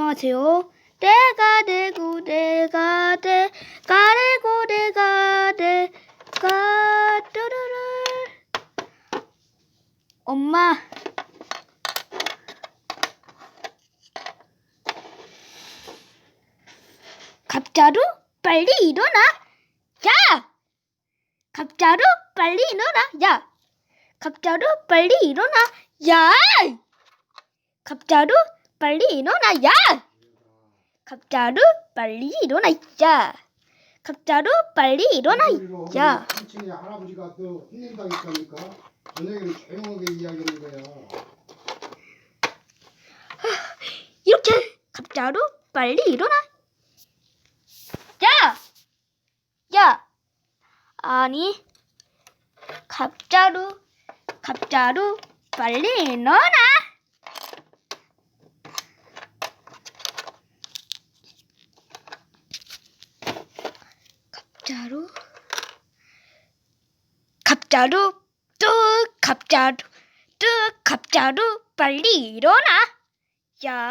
안녕하세요. 내가 되고 내가 돼가 되고 내가 돼가 뚜루루. 엄마. 갑자루 빨리 일어나. 야! 갑자루 빨리 일어나. 야! 갑자루 빨리 일어나. 야! 갑자루 빨리 일어나 야. 갑자루 빨리 일어나 야 갑자루 빨리 일어나 야 3층에 할아버지가 또 혼낸다고 했다니까? 저녁에는 조용하게 이야기하는 거야 이렇게 갑자루 빨리 일어나 야! 야! 아니 갑자루 갑자루 빨리 일어나 갑자루? 갑자루? 뚝 갑자루. 뚝 갑자루. 빨리 일어나. 야